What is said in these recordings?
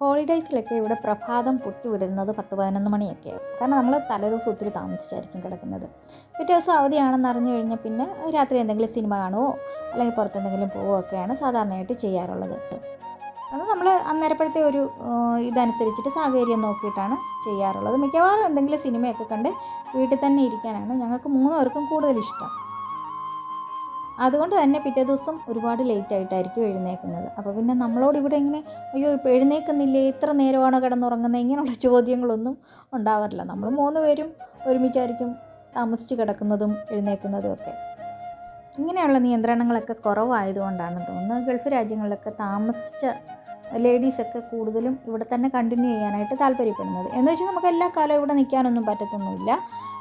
ഹോളിഡേയ്സിലൊക്കെ ഇവിടെ പ്രഭാതം പൊട്ടിവിടുന്നത് പത്ത് പതിനൊന്ന് മണിയൊക്കെ ആവും കാരണം നമ്മൾ തലേദിവസം ഒത്തിരി താമസിച്ചായിരിക്കും കിടക്കുന്നത്. പിറ്റേ ദിവസം അവധിയാണെന്ന് അറിഞ്ഞു കഴിഞ്ഞാൽ പിന്നെ രാത്രി എന്തെങ്കിലും സിനിമ കാണുമോ അല്ലെങ്കിൽ പുറത്തെന്തെങ്കിലും പോവുകയൊക്കെയാണ് സാധാരണയായിട്ട് ചെയ്യാറുള്ളത്. അത് നമ്മൾ അന്നേരപ്പോഴത്തെ ഒരു ഇതനുസരിച്ചിട്ട് സാഹചര്യം നോക്കിയിട്ടാണ് ചെയ്യാറുള്ളത്. മിക്കവാറും എന്തെങ്കിലും സിനിമയൊക്കെ കണ്ട് വീട്ടിൽ തന്നെ ഇരിക്കാനാണ് ഞങ്ങൾക്ക് മൂന്നുപേർക്കും കൂടുതൽ ഇഷ്ടം അതുകൊണ്ട് തന്നെ പിറ്റേ ദിവസം ഒരുപാട് ലേറ്റ് ആയിട്ടായിരിക്കും എഴുന്നേൽക്കുന്നത് അപ്പോൾ പിന്നെ നമ്മളോട് ഇവിടെ ഇങ്ങനെ അയ്യോ ഇപ്പോൾ എഴുന്നേൽക്കുന്നില്ലേ ഇത്ര നേരമാണ് കിടന്നുറങ്ങുന്നത്? ഇങ്ങനെയുള്ള ചോദ്യങ്ങളൊന്നും ഉണ്ടാവാറില്ല. നമ്മൾ മൂന്ന് പേരും ഒരുമിച്ചായിരിക്കും താമസിച്ച് കിടക്കുന്നതും എഴുന്നേൽക്കുന്നതും ഒക്കെ. ഇങ്ങനെയുള്ള നിയന്ത്രണങ്ങളൊക്കെ കുറവായതുകൊണ്ടാണ് തോന്നുന്നത് ഗൾഫ് രാജ്യങ്ങളിലൊക്കെ താമസിച്ച ലേഡീസൊക്കെ കൂടുതലും ഇവിടെ തന്നെ കണ്ടിന്യൂ ചെയ്യാനായിട്ട് താല്പര്യപ്പെടുന്നത്. എന്ന് വെച്ചാൽ നമുക്ക് എല്ലാ കാലവും ഇവിടെ നിൽക്കാനൊന്നും പറ്റത്തൊന്നുമില്ല.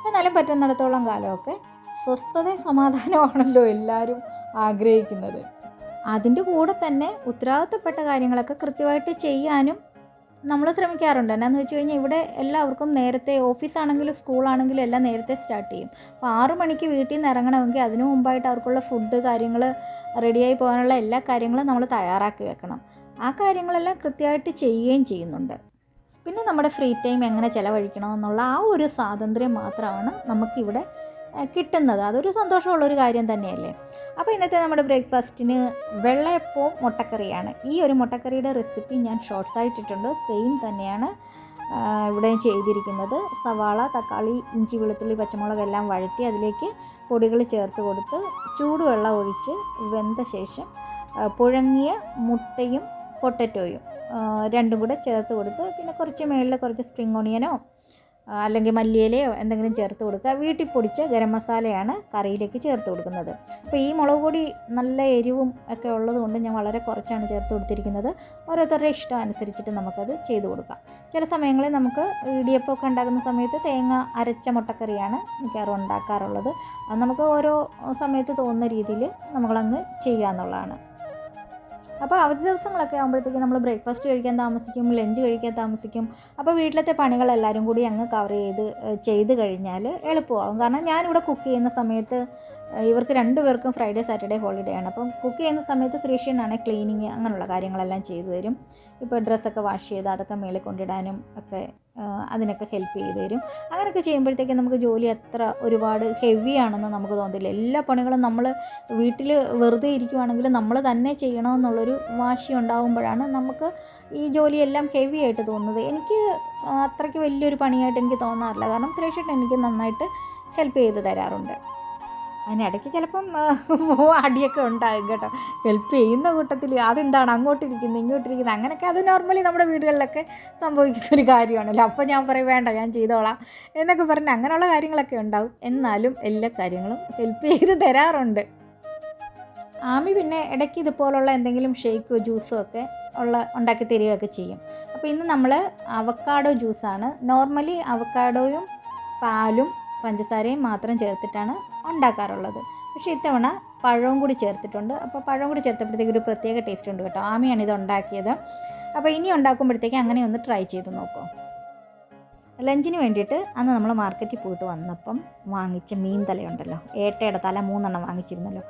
എന്നാലും പറ്റുന്നിടത്തോളം കാലമൊക്കെ സ്വസ്ഥത സമാധാനമാണല്ലോ എല്ലാവരും ആഗ്രഹിക്കുന്നത്. അതിന്റെ കൂടെ തന്നെ ഉത്തരവാദിത്തപ്പെട്ട കാര്യങ്ങളൊക്കെ കൃത്യമായിട്ട് ചെയ്യാനും നമ്മൾ ശ്രമിക്കാറുണ്ട്. എന്നാന്ന് വെച്ച് കഴിഞ്ഞാൽ ഇവിടെ എല്ലാവർക്കും നേരത്തെ ഓഫീസാണെങ്കിലും സ്കൂളാണെങ്കിലും എല്ലാം നേരത്തെ സ്റ്റാർട്ട് ചെയ്യും. അപ്പോൾ ആറു മണിക്ക് വീട്ടിൽ നിന്ന് ഇറങ്ങണമെങ്കിൽ അതിനു മുമ്പായിട്ട് അവർക്കുള്ള ഫുഡ് കാര്യങ്ങൾ റെഡിയായി പോകാനുള്ള എല്ലാ കാര്യങ്ങളും നമ്മൾ തയ്യാറാക്കി വെക്കണം. ആ കാര്യങ്ങളെല്ലാം കൃത്യമായിട്ട് ചെയ്യുകയും ചെയ്യുന്നുണ്ട്. പിന്നെ നമ്മുടെ ഫ്രീ ടൈം എങ്ങനെ ചിലവഴിക്കണമെന്നുള്ള ആ ഒരു സ്വാതന്ത്ര്യം മാത്രമാണ് നമുക്കിവിടെ കിട്ടുന്നത്. അതൊരു സന്തോഷമുള്ളൊരു കാര്യം തന്നെയല്ലേ? അപ്പോൾ ഇന്നത്തെ നമ്മുടെ ബ്രേക്ക്ഫാസ്റ്റിന് വെള്ളയപ്പവും മുട്ടക്കറിയാണ്. ഈ ഒരു മുട്ടക്കറിയുടെ റെസിപ്പി ഞാൻ ഷോർട്സ് ആയിട്ടിട്ടുണ്ട്. സെയിം തന്നെയാണ് ഇവിടെ ചെയ്തിരിക്കുന്നത്. സവാള തക്കാളി ഇഞ്ചി വെളുത്തുള്ളി പച്ചമുളക് എല്ലാം വഴറ്റി അതിലേക്ക് പൊടികൾ ചേർത്ത് കൊടുത്ത് ചൂടുവെള്ളം ഒഴിച്ച് വെന്ത ശേഷം പുഴങ്ങിയ മുട്ടയും പൊട്ടറ്റോയും രണ്ടും കൂടെ ചേർത്ത് കൊടുത്ത് പിന്നെ കുറച്ച് മേളിൽ കുറച്ച് സ്പ്രിങ് ഓണിയനോ അല്ലെങ്കിൽ മല്ലിയിലയോ എന്തെങ്കിലും ചേർത്ത് കൊടുക്കുക. വീട്ടിൽ പൊടിച്ച ഗരം മസാലയാണ് കറിയിലേക്ക് ചേർത്ത് കൊടുക്കുന്നത്. അപ്പോൾ ഈ മുളക് പൊടി നല്ല എരിവും ഒക്കെ ഉള്ളതുകൊണ്ട് ഞാൻ വളരെ കുറച്ചാണ് ചേർത്ത് കൊടുത്തിരിക്കുന്നത്. ഓരോരുത്തരുടെ ഇഷ്ടം അനുസരിച്ചിട്ട് നമുക്കത് ചെയ്ത് കൊടുക്കാം. ചില സമയങ്ങളിൽ നമുക്ക് ഇടിയപ്പമൊക്കെ ഉണ്ടാക്കുന്ന സമയത്ത് തേങ്ങ അരച്ച മുട്ടക്കറിയാണ് മിക്കവാറും ഉണ്ടാക്കാറുള്ളത്. അത് നമുക്ക് ഓരോ സമയത്ത് തോന്നുന്ന രീതിയിൽ നമ്മളങ്ങ് ചെയ്യാന്നുള്ളതാണ് അപ്പോൾ അവധി ദിവസങ്ങളൊക്കെ ആകുമ്പോഴത്തേക്കും നമ്മൾ ബ്രേക്ക്ഫാസ്റ്റ് കഴിക്കാൻ താമസിക്കും ലഞ്ച് കഴിക്കാൻ താമസിക്കും. അപ്പോൾ വീട്ടിലത്തെ പണികളെല്ലാവരും കൂടി അങ്ങ് കവർ ചെയ്ത് ചെയ്ത് കഴിഞ്ഞാൽ എളുപ്പമാകും കാരണം ഞാനിവിടെ കുക്ക് ചെയ്യുന്ന സമയത്ത് ഇവർക്ക് രണ്ടുപേർക്കും ഫ്രൈഡേ സാറ്റർഡേ ഹോളിഡേ ആണ്. അപ്പം കുക്ക് ചെയ്യുന്ന സമയത്ത് ഫ്രീഷ്യനാണ് ക്ലീനിങ് അങ്ങനെയുള്ള കാര്യങ്ങളെല്ലാം ചെയ്തു തരും. ഇപ്പോൾ ഡ്രസ്സൊക്കെ വാഷ് ചെയ്ത് അതൊക്കെ മേളിൽ കൊണ്ടിടാനും ഒക്കെ അതിനൊക്കെ ഹെൽപ്പ് ചെയ്ത് തരും. അങ്ങനെയൊക്കെ ചെയ്യുമ്പോഴത്തേക്കും നമുക്ക് ജോലി അത്ര ഒരുപാട് ഹെവി ആണെന്ന് നമുക്ക് തോന്നത്തില്ല. എല്ലാ പണികളും നമ്മൾ വീട്ടിൽ വെറുതെ ഇരിക്കുവാണെങ്കിൽ നമ്മൾ തന്നെ ചെയ്യണമെന്നുള്ളൊരു വാശി ഉണ്ടാകുമ്പോഴാണ് നമുക്ക് ഈ ജോലിയെല്ലാം ഹെവി ആയിട്ട് തോന്നുന്നത്. എനിക്ക് അത്രയ്ക്ക് വലിയൊരു പണിയായിട്ട് എനിക്ക് തോന്നാറില്ല. കാരണം സുരേഷേട്ടൻ എനിക്ക് നന്നായിട്ട് ഹെൽപ്പ് ചെയ്ത് തരാറുണ്ട്. അതിനിടയ്ക്ക് ചിലപ്പം അടിയൊക്കെ ഉണ്ടാകും കേട്ടോ. ഹെൽപ്പ് ചെയ്യുന്ന കൂട്ടത്തിൽ അതെന്താണ് അങ്ങോട്ടിരിക്കുന്നത് ഇങ്ങോട്ടിരിക്കുന്നത് അങ്ങനെയൊക്കെ അത് നോർമലി നമ്മുടെ വീടുകളിലൊക്കെ സംഭവിക്കുന്ന ഒരു കാര്യമാണല്ലോ. അപ്പോൾ ഞാൻ പറയും വേണ്ട ഞാൻ ചെയ്തോളാം എന്നൊക്കെ പറഞ്ഞ് അങ്ങനെയുള്ള കാര്യങ്ങളൊക്കെ ഉണ്ടാവും. എന്നാലും എല്ലാ കാര്യങ്ങളും ഹെൽപ്പ് ചെയ്ത് തരാറുണ്ട്. ആമി പിന്നെ ഇടയ്ക്ക് ഇതുപോലുള്ള എന്തെങ്കിലും ഷേക്കോ ജ്യൂസോ ഒക്കെ ഉള്ള ഉണ്ടാക്കി തരികയൊക്കെ ചെയ്യും. അപ്പോൾ ഇന്ന് നമ്മൾ അവക്കാഡോ ജ്യൂസാണ്. നോർമലി അവക്കാഡോയും പാലും പഞ്ചസാരയും മാത്രം ചേർത്തിട്ടാണ് ഉണ്ടാക്കാറുള്ളത്. പക്ഷേ ഇത്തവണ പഴവും കൂടി ചേർത്തിട്ടുണ്ട്. അപ്പോൾ പഴവും കൂടി ചേർത്തപ്പോഴത്തേക്ക് ഒരു പ്രത്യേക ടേസ്റ്റ് ഉണ്ട് കേട്ടോ. ആമയാണ് ഇത് ഉണ്ടാക്കിയത്. അപ്പോൾ ഇനി ഉണ്ടാക്കുമ്പോഴത്തേക്ക് അങ്ങനെ ഒന്ന് ട്രൈ ചെയ്ത് നോക്കൂ. ലഞ്ചിന് വേണ്ടിയിട്ട് അന്ന് നമ്മൾ മാർക്കറ്റിൽ പോയിട്ട് വന്നപ്പം വാങ്ങിച്ച മീൻ തലയുണ്ടല്ലോ. ഏട്ടയുടെ തല മൂന്നെണ്ണം വാങ്ങിച്ചിരുന്നല്ലോ.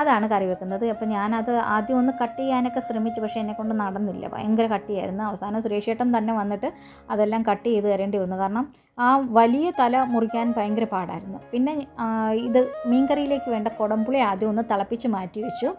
അതാണ് കറി വെക്കുന്നത്. അപ്പോൾ ഞാനത് ആദ്യം ഒന്ന് കട്ട് ചെയ്യാനൊക്കെ ശ്രമിച്ചു. പക്ഷേ എന്നെ കൊണ്ട് നടന്നില്ല. ഭയങ്കര കട്ടിയായിരുന്നു. അവസാനം സുരേഷ് ഏട്ടൻ തന്നെ വന്നിട്ട് അതെല്ലാം കട്ട് ചെയ്ത് തരേണ്ടി വന്നു. കാരണം ആ വലിയ തല മുറിക്കാൻ ഭയങ്കര പാടായിരുന്നു. പിന്നെ ഇത് മീൻകറിയിലേക്ക് വേണ്ട കുടംപുളി ആദ്യം ഒന്ന് തിളപ്പിച്ച് മാറ്റി വെച്ചു.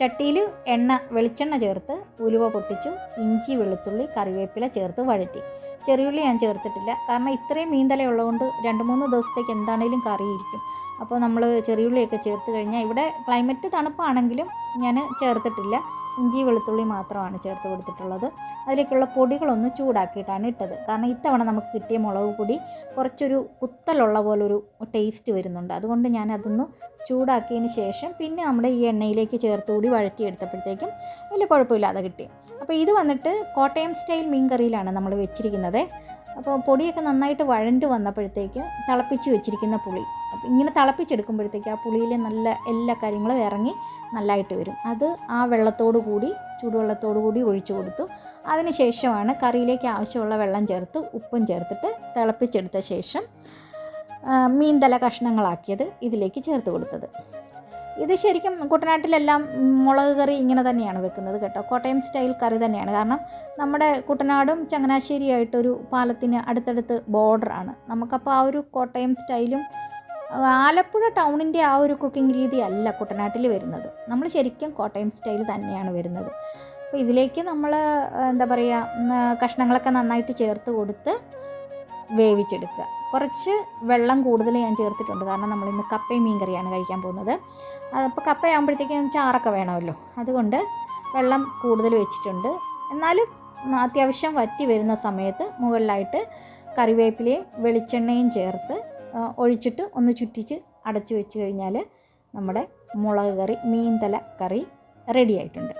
ചട്ടിയിൽ എണ്ണ വെളിച്ചെണ്ണ ചേർത്ത് ഉലുവ പൊട്ടിച്ചു. ഇഞ്ചി വെളുത്തുള്ളി കറിവേപ്പില ചേർത്ത് വഴറ്റി. ചെറിയുള്ളി ഞാൻ ചേർത്തിട്ടില്ല. കാരണം ഇത്രയും മീൻതല ഉള്ളതുകൊണ്ട് രണ്ട് മൂന്ന് ദിവസത്തേക്ക് എന്താണേലും കറിയിരിക്കും. അപ്പോൾ നമ്മൾ ചെറിയുള്ളിയൊക്കെ ചേർത്ത് കഴിഞ്ഞാൽ ഇവിടെ ക്ലൈമറ്റ് തണുപ്പാണെങ്കിലും ഞാൻ ചേർത്തിട്ടില്ല. ഇഞ്ചി വെളുത്തുള്ളി മാത്രമാണ് ചേർത്ത് കൊടുത്തിട്ടുള്ളത്. അതിലേക്കുള്ള പൊടികളൊന്ന് ചൂടാക്കിയിട്ടാണ് ഇട്ടത്. കാരണം ഇത്തവണ നമുക്ക് കിട്ടിയ മുളക് പൊടി കുറച്ചൊരു കുത്തലുള്ള പോലൊരു ടേസ്റ്റ് വരുന്നുണ്ട്. അതുകൊണ്ട് ഞാൻ അതൊന്ന് ചൂടാക്കിയതിന് ശേഷം പിന്നെ നമ്മുടെ ഈ എണ്ണയിലേക്ക് ചേർത്ത് കൂടി വഴറ്റിയെടുത്തപ്പോഴത്തേക്കും വലിയ കുഴപ്പമില്ലാതെ കിട്ടി. അപ്പോൾ ഇത് വന്നിട്ട് കോട്ടയം സ്റ്റൈൽ മീൻ കറിയിലാണ് നമ്മൾ വെച്ചിരിക്കുന്നത്. അപ്പോൾ പൊടിയൊക്കെ നന്നായിട്ട് വഴണ്ട് വന്നപ്പോഴത്തേക്ക് തിളപ്പിച്ച് വെച്ചിരിക്കുന്ന പുളി. അപ്പോൾ ഇങ്ങനെ തിളപ്പിച്ചെടുക്കുമ്പോഴത്തേക്ക് ആ പുളിയിൽ നല്ല എല്ലാ കാര്യങ്ങളും ഇറങ്ങി നല്ലതായിട്ട് വരും. അത് ആ വെള്ളത്തോടു കൂടി ചൂടുവെള്ളത്തോടു കൂടി ഒഴിച്ചു കൊടുത്തു. അതിന് ശേഷമാണ് കറിയിലേക്ക് ആവശ്യമുള്ള വെള്ളം ചേർത്ത് ഉപ്പും ചേർത്തിട്ട് തിളപ്പിച്ചെടുത്ത ശേഷം മീൻ തല കഷ്ണങ്ങളാക്കിയത് ഇതിലേക്ക് ചേർത്ത് കൊടുത്തത്. ഇത് ശരിക്കും കുട്ടനാട്ടിലെല്ലാം മുളക് കറി ഇങ്ങനെ തന്നെയാണ് വെക്കുന്നത് കേട്ടോ. കോട്ടയം സ്റ്റൈൽ കറി തന്നെയാണ്. കാരണം നമ്മുടെ കുട്ടനാടും ചങ്ങനാശ്ശേരിയായിട്ടൊരു പാലത്തിന് അടുത്തടുത്ത് ബോർഡറാണ് നമുക്കപ്പോൾ ആ ഒരു കോട്ടയം സ്റ്റൈലും ആലപ്പുഴ ടൗണിന്റെ ആ ഒരു കുക്കിംഗ് രീതി അല്ല കുട്ടനാട്ടിൽ വരുന്നത്. നമ്മൾ ശരിക്കും കോട്ടയം സ്റ്റൈൽ തന്നെയാണ് വരുന്നത്. അപ്പോൾ ഇതിലേക്ക് നമ്മൾ എന്താ പറയുക കഷ്ണങ്ങളൊക്കെ നന്നായിട്ട് ചേർത്ത് കൊടുത്ത് വേവിച്ചെടുക്കുക. കുറച്ച് വെള്ളം കൂടുതൽ ഞാൻ ചേർത്തിട്ടുണ്ട്. കാരണം നമ്മൾ ഇന്ന് കപ്പയും മീൻ കറിയാണ് കഴിക്കാൻ പോകുന്നത്. അപ്പോൾ കപ്പയാകുമ്പോഴത്തേക്കും ചാറൊക്കെ വേണമല്ലോ. അതുകൊണ്ട് വെള്ളം കൂടുതൽ വെച്ചിട്ടുണ്ട്. എന്നാലും അത്യാവശ്യം വറ്റി വരുന്ന സമയത്ത് മുകളിലായിട്ട് കറിവേപ്പിലയും വെളിച്ചെണ്ണയും ചേർത്ത് ഒഴിച്ചിട്ട് ഒന്ന് ചുറ്റിച്ച് അടച്ചു വെച്ച് കഴിഞ്ഞാൽ നമ്മുടെ മുളക് കറി മീൻതല കറി റെഡി ആയിട്ടുണ്ട്.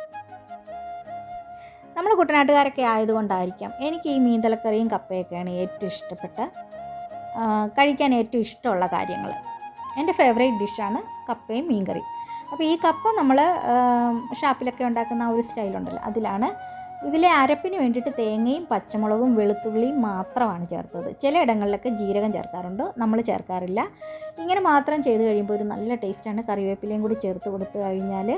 നമ്മൾ കുട്ടനാട്ടുകാരൊക്കെ ആയതുകൊണ്ടായിരിക്കാം എനിക്ക് ഈ മീൻതലക്കറിയും കപ്പയൊക്കെയാണ് ഏറ്റവും ഇഷ്ടപ്പെട്ട കഴിക്കാൻ ഏറ്റവും ഇഷ്ടമുള്ള കാര്യങ്ങൾ. എന്റെ ഫേവറേറ്റ് ഡിഷാണ് കപ്പയും മീൻകറിയും. അപ്പോൾ ഈ കപ്പ നമ്മൾ ഷാപ്പിലൊക്കെ ഉണ്ടാക്കുന്ന ആ ഒരു സ്റ്റൈലുണ്ടല്ലോ അതിലാണ് ഇതിലെ അരപ്പിന് വേണ്ടിയിട്ട് തേങ്ങയും പച്ചമുളകും വെളുത്തുള്ളിയും മാത്രമാണ് ചേർത്തത്. ചിലയിടങ്ങളിലൊക്കെ ജീരകം ചേർക്കാറുണ്ട്. നമ്മൾ ചേർക്കാറില്ല. ഇങ്ങനെ മാത്രം ചെയ്ത് കഴിയുമ്പോൾ ഒരു നല്ല ടേസ്റ്റാണ് കറിവേപ്പിലയും കൂടി ചേർത്ത് കൊടുത്തു കഴിഞ്ഞാൽ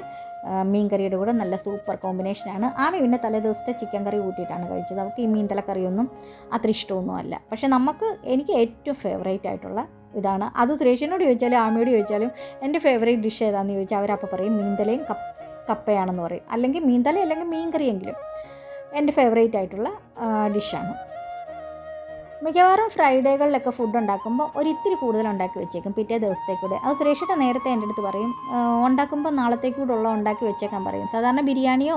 മീൻ കറിയുടെ കൂടെ നല്ല സൂപ്പർ കോമ്പിനേഷനാണ് ആമി പിന്നെ തലേ ദിവസത്തെ ചിക്കൻ കറി കൂട്ടിയിട്ടാണ് കഴിച്ചത്. അവർക്ക് ഈ മീൻ തലക്കറിയൊന്നും അത്ര ഇഷ്ടമൊന്നും അല്ല പക്ഷേ നമുക്ക് എനിക്ക് ഏറ്റവും ഫേവറേറ്റ് ആയിട്ടുള്ള ഇതാണ്. അത് സുരേഷിനോട് ചോദിച്ചാലും ആമിയോട് ചോദിച്ചാലും എന്റെ ഫേവറേറ്റ് ഡിഷ് ഏതാണെന്ന് ചോദിച്ചാൽ അവരപ്പോൾ പറയും മീൻതലയും കപ്പ കപ്പയാണെന്ന് പറയും. അല്ലെങ്കിൽ മീൻതല അല്ലെങ്കിൽ മീൻകറിയെങ്കിലും എന്റെ ഫേവറേറ്റ് ആയിട്ടുള്ള ഡിഷാണ് മിക്കവാറും ഫ്രൈഡേകളിലൊക്കെ ഫുഡ് ഉണ്ടാക്കുമ്പോൾ ഒരു ഇത്തിരി കൂടുതൽ ഉണ്ടാക്കി വെച്ചേക്കും പിറ്റേ ദിവസത്തേക്കൂടെ. അത് സുരേഷിട്ട് നേരത്തെ എന്റെ അടുത്ത് പറയും. ഉണ്ടാക്കുമ്പോൾ നാളത്തേക്കൂടെ ഉള്ള ഉണ്ടാക്കി വെച്ചേക്കാൻ പറയും. സാധാരണ ബിരിയാണിയോ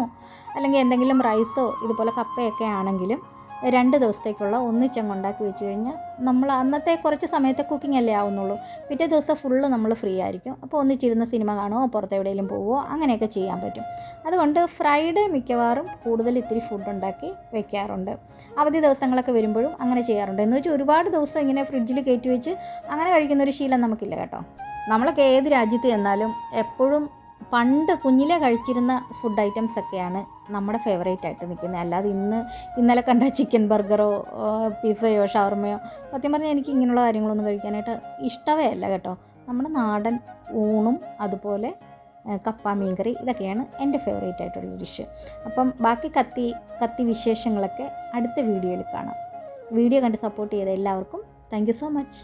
അല്ലെങ്കിൽ എന്തെങ്കിലും റൈസോ ഇതുപോലെ കപ്പയൊക്കെ ആണെങ്കിലും രണ്ട് ദിവസത്തേക്കുള്ള ഒന്നിച്ചങ്ങ് ഉണ്ടാക്കി വെച്ച് കഴിഞ്ഞാൽ നമ്മൾ അന്നത്തെ കുറച്ച് സമയത്തെ കുക്കിംഗ് അല്ലേ ആവുന്നുള്ളൂ. പിറ്റേ ദിവസം ഫുള്ള് നമ്മൾ ഫ്രീ ആയിരിക്കും. അപ്പോൾ ഒന്നിച്ചിരുന്ന് സിനിമ കാണുമോ പുറത്ത് എവിടെയെങ്കിലും പോവുമോ അങ്ങനെയൊക്കെ ചെയ്യാൻ പറ്റും. അതുകൊണ്ട് ഫ്രൈഡേ മിക്കവാറും കൂടുതൽ ഇത്തിരി ഫുഡ് ഉണ്ടാക്കി വെക്കാറുണ്ട്. അവധി ദിവസങ്ങളൊക്കെ വരുമ്പോഴും അങ്ങനെ ചെയ്യാറുണ്ട്. എന്ന് വെച്ചാൽ ഒരുപാട് ദിവസം ഇങ്ങനെ ഫ്രിഡ്ജിൽ കയറ്റി വെച്ച് അങ്ങനെ കഴിക്കുന്ന ഒരു ശീലം നമുക്കില്ല കേട്ടോ. നമ്മളൊക്കെ ഏത് രാജ്യത്ത് ചെന്നാലും എപ്പോഴും പണ്ട് കുഞ്ഞിലെ കഴിച്ചിരുന്ന ഫുഡ് ഐറ്റംസ് ഒക്കെയാണ് നമ്മുടെ ഫേവറേറ്റ് ആയിട്ട് നിൽക്കുന്നത്. അല്ലാതെ ഇന്ന് ഇന്നലെ കണ്ട ചിക്കൻ ബർഗറോ പിസയോ ഷവർമയോ സത്യം പറഞ്ഞാൽ എനിക്ക് ഇങ്ങനെയുള്ള കാര്യങ്ങളൊന്നും കഴിക്കാനായിട്ട് ഇഷ്ടമേ അല്ല കേട്ടോ. നമ്മുടെ നാടൻ ഊണും അതുപോലെ കപ്പ മീൻകറി ഇതൊക്കെയാണ് എന്റെ ഫേവറേറ്റ് ആയിട്ടുള്ള ഡിഷ് അപ്പം ബാക്കി കത്തി കത്തി വിശേഷങ്ങളൊക്കെ അടുത്ത വീഡിയോയിൽ കാണാം. വീഡിയോ കണ്ട് സപ്പോർട്ട് ചെയ്ത എല്ലാവർക്കും താങ്ക് സോ മച്ച്